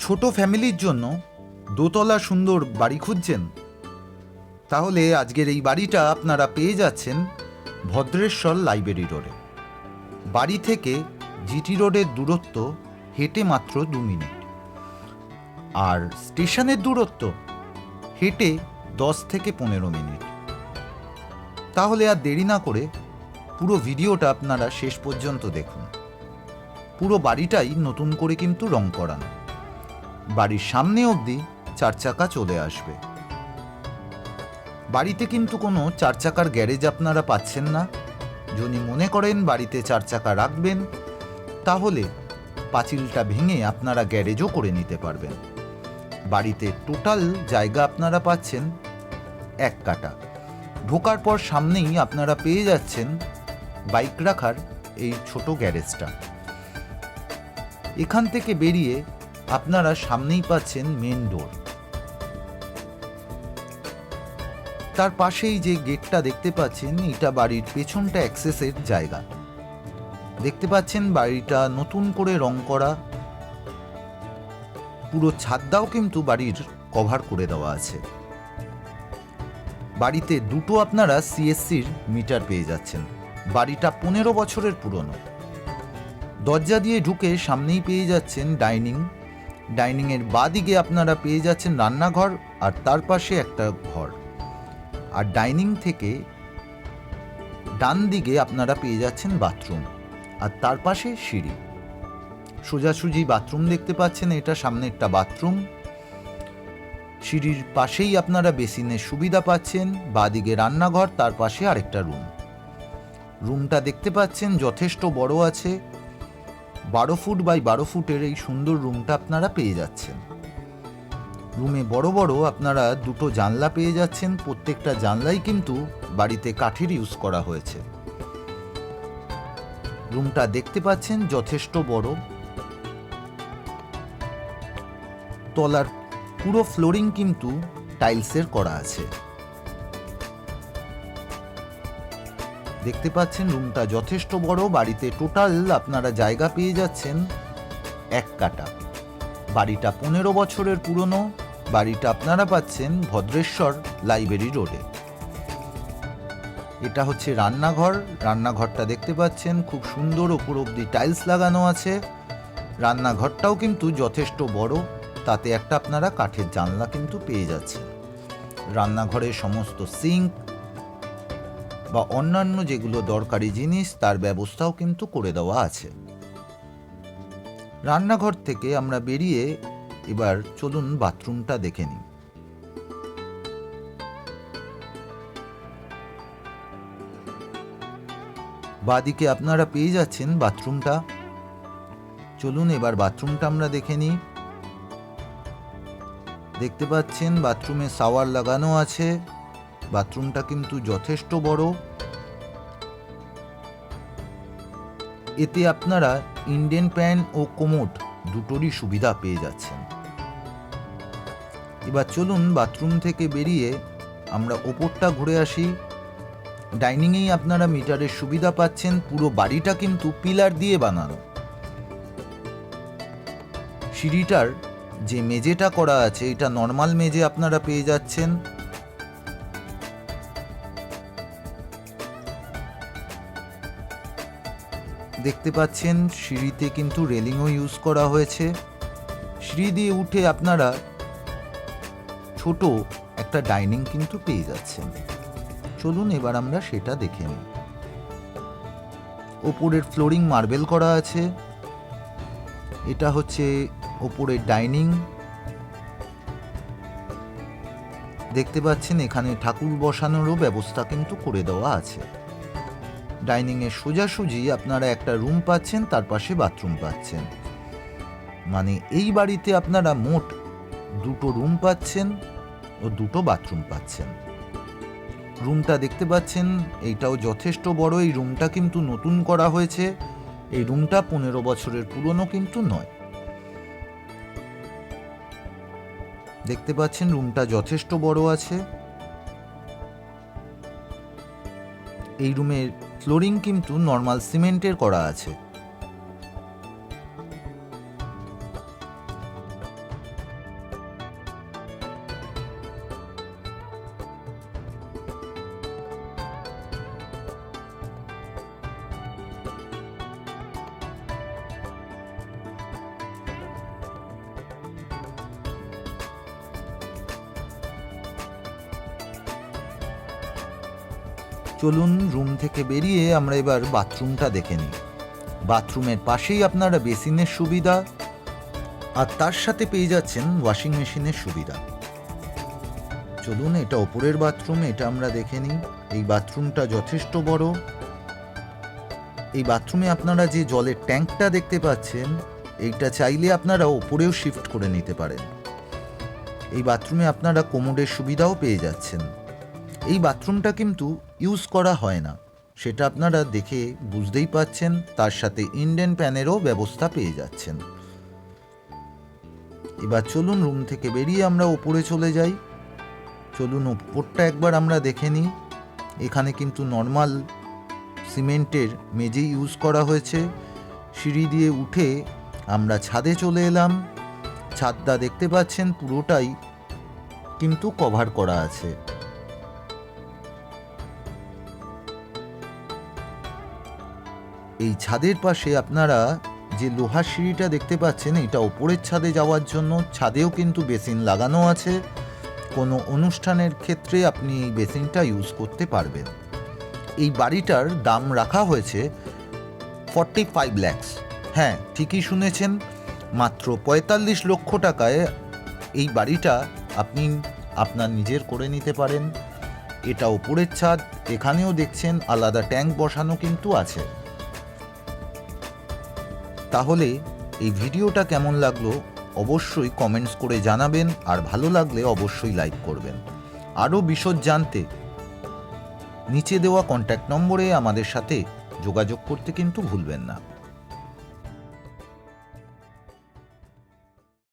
ছোট ফ্যামিলির জন্য দোতলা সুন্দর বাড়ি খুঁজছেন। তাহলে আজকের এই বাড়িটা আপনারা পেয়ে যাচ্ছেন ভদ্রেশ্বর লাইব্রেরি রোডে। বাড়ি থেকে জিটি রোডের দূরত্ব হেঁটে মাত্র দু মিনিট। আর স্টেশনের দূরত্ব হেঁটে দশ থেকে পনেরো মিনিট। তাহলে আর দেরি না করে পুরো ভিডিওটা আপনারা শেষ পর্যন্ত দেখুন। পুরো বাড়িটাই নতুন করে কিন্তু রং করানো। বাড়ির সামনে অবধি চার চাকা চলে আসবে। বাড়িতে কিন্তু কোনো চার চাকার গ্যারেজ আপনারা পাচ্ছেন না। যদি মনে করেন বাড়িতে চার চাকা রাখবেন, তাহলে পাঁচিলটা ভেঙে আপনারা গ্যারেজও করে নিতে পারবেন। বাড়িতে টোটাল জায়গা আপনারা পাচ্ছেন এক কাটা। ঢোকার পর সামনেই আপনারা পেয়ে যাচ্ছেন বাইক রাখার এই ছোট গ্যারেজটা। এখান থেকে বেরিয়ে আপনারা সামনেই পাচ্ছেন মেন ডোর তার পাশেই যে গেটটা দেখতে পাচ্ছেন, এটা বাড়ির পেছনটা অ্যাক্সেসের জায়গা। দেখতে পাচ্ছেন বাড়িটা নতুন করে রং করা। পুরো ছাদটাও কিন্তু বাড়ির কভার করে দেওয়া আছে। বাড়িতে দুটো আপনারা সিএসসির মিটার পেয়ে যাচ্ছেন। বাড়িটা পনেরো বছরের পুরনো। দরজা দিয়ে ঢুকে সামনেই পেয়ে যাচ্ছেন ডাইনিং ডাইনিংয়ের বাদিকে আপনারা পেয়ে যাচ্ছেন রান্নাঘর আর তার পাশে একটা ঘর। আর ডাইনিং থেকে ডান দিকে আপনারা পেয়ে যাচ্ছেন বাথরুম আর তার পাশে সিঁড়ি। সোজাসুজি বাথরুম দেখতে পাচ্ছেন, এটা সামনে একটা বাথরুম। সিঁড়ির পাশেই আপনারা বেসিনের সুবিধা পাচ্ছেন, বাদিকে রান্নাঘর, তার পাশে আরেকটা রুম। রুমটা দেখতে পাচ্ছেন, যথেষ্ট বড় আছে। বারো ফুট বাই বারো ফুটের এই সুন্দর রুমটা আপনারা পেয়ে যাচ্ছেন। রুমে বড় বড় আপনারা দুটো জানলা পেয়ে যাচ্ছেন, প্রত্যেকটা জানলাই কিন্তু বাড়িতে কাঠের ইউজ করা হয়েছে। রুমটা দেখতে পাচ্ছেন, যথেষ্ট বড়। তলার পুরো ফ্লোরিং কিন্তু টাইলসের করা আছে। দেখতে পাচ্ছেন, রুমটা যথেষ্ট বড়, বাড়িতে টোটাল আপনারা জায়গা পেয়ে যাচ্ছেন এক কাটা। বাড়িটা পনেরো বছরের পুরনো, বাড়িটা আপনারা পাচ্ছেন ভদ্রেশ্বর লাইব্রেরি রোডে। এটা হচ্ছে রান্নাঘর, রান্নাঘরটা দেখতে পাচ্ছেন, খুব সুন্দর, ওপর অব্দি টাইলস লাগানো আছে। রান্নাঘরটাও কিন্তু যথেষ্ট বড়, তাতে একটা আপনারা কাঠের জানলা কিন্তু পেয়ে যাচ্ছেন। রান্নাঘরের সমস্ত সিঙ্ক বা অন্যান্য যেগুলো দরকারি জিনিস, তার ব্যবস্থাও কিন্তু করে দেওয়া আছে। রান্নাঘর থেকে আমরা বেরিয়ে এবার চলুন বাথরুমটা দেখে নিই। বাদিকে আপনারা পেয়ে যাচ্ছেন বাথরুমটা। চলুন এবার বাথরুমটা আমরা দেখে নিই। দেখতে পাচ্ছেন বাথরুমে শাওয়ার লাগানো আছে। বাথরুমটা কিন্তু যথেষ্ট বড়। এতে আপনারা ইন্ডিয়ান প্যান ও কোমোট দুটোরই সুবিধা পেয়ে যাচ্ছেন। এবার চলুন বাথরুম থেকে বেরিয়ে আমরা ওপরটা ঘুরে আসি। ডাইনিংয়েই আপনারা মিটারের সুবিধা পাচ্ছেন, পুরো বাড়িটা কিন্তু পিলার দিয়ে বানানো। সিঁড়িটার যে মেঝেটা করা আছে, এটা নর্মাল মেজে আপনারা পেয়ে যাচ্ছেন। দেখতে পাচ্ছেন, সিঁড়িতে কিন্তু রেলিংও ইউজ করা হয়েছে। সিঁড়ি দিয়ে উঠে আপনারা ছোট একটা ডাইনিং কিন্তু পেয়ে যাচ্ছেন। চলুন এবার আমরা সেটা দেখে নিই। ওপরের ফ্লোরিং মার্বেল করা আছে। এটা হচ্ছে ওপরের ডাইনিং দেখতে পাচ্ছেন, এখানে ঠাকুর বসানোরও ব্যবস্থা কিন্তু করে দেওয়া আছে। ডাইনিংয়ের সোজাসুজি আপনারা একটা রুম পাচ্ছেন, তার পাশে বাথরুম পাচ্ছেন। মানে এই বাড়িতে আপনারা মোট দুটো রুম পাচ্ছেন ও দুটো বাথরুম পাচ্ছেন। রুমটা দেখতে পাচ্ছেন, এইটাও যথেষ্ট বড়, এই রুমটা কিন্তু নতুন করা হয়েছে। এই রুমটা পনেরো বছরের পুরনো কিন্তু নয়। দেখতে পাচ্ছেন, রুমটা যথেষ্ট বড় আছে। এই রুমের ফ্লোরিং কিন্তু নর্মাল সিমেন্টের করা আছে। চলুন রুম থেকে বেরিয়ে আমরা এবার বাথরুমটা দেখে নিই। বাথরুমের পাশেই আপনারা বেসিনের সুবিধা, আর তার সাথে পেয়ে যাচ্ছেন ওয়াশিং মেশিনের সুবিধা। চলুন এটা ওপরের বাথরুম, এটা আমরা দেখে নিই। এই বাথরুমটা যথেষ্ট বড়। এই বাথরুমে আপনারা যে জলের ট্যাঙ্কটা দেখতে পাচ্ছেন, এইটা চাইলে আপনারা ওপরেও শিফট করে নিতে পারেন। এই বাথরুমে আপনারা কোমোডের সুবিধাও পেয়ে যাচ্ছেন। এই বাথরুমটা কিন্তু ইউজ করা হয় না। সেটা আপনারা দেখে বুঝতেই পাচ্ছেন, তার সাথে ইন্ডিয়ান প্যানেরও ব্যবস্থা পেয়ে যাচ্ছেন। এবার চলুন রুম থেকে বেরিয়ে আমরা ওপরে চলে যাই। চলুন ওপরটা একবার আমরা দেখে নিই। এখানে কিন্তু নর্মাল সিমেন্টের মেঝে ইউজ করা হয়েছে। সিঁড়ি দিয়ে উঠে আমরা ছাদে চলে এলাম। ছাদটা দেখতে পাচ্ছেন পুরোটাই কিন্তু কভার করা আছে। এই ছাদের পাশে আপনারা যে লোহার সিঁড়িটা দেখতে পাচ্ছেন, এটা ওপরের ছাদে যাওয়ার জন্য, ছাদেও কিন্তু বেসিন লাগানো আছে। কোনো অনুষ্ঠানের ক্ষেত্রে আপনি এই বেসিনটা ইউজ করতে পারবেন। এই বাড়িটার দাম রাখা হয়েছে ফর্টি ফাইভ ল্যাক্স। হ্যাঁ ঠিকই শুনেছেন, মাত্র পঁয়তাল্লিশ লক্ষ টাকায় এই বাড়িটা আপনি আপনার নিজের করে নিতে পারেন। এটা ওপরের ছাদ, এখানেও দেখছেন আলাদা ট্যাঙ্ক বসানো কিন্তু আছে। তাহলে এই ভিডিওটা কেমন লাগল অবশ্যই কমেন্টস করে জানাবেন, আর ভালো লাগলে অবশ্যই লাইক করবেন। আরও বিশদ জানতে নিচে দেওয়া কন্ট্যাক্ট নম্বরে আমাদের সাথে যোগাযোগ করতে কিন্তু ভুলবেন না।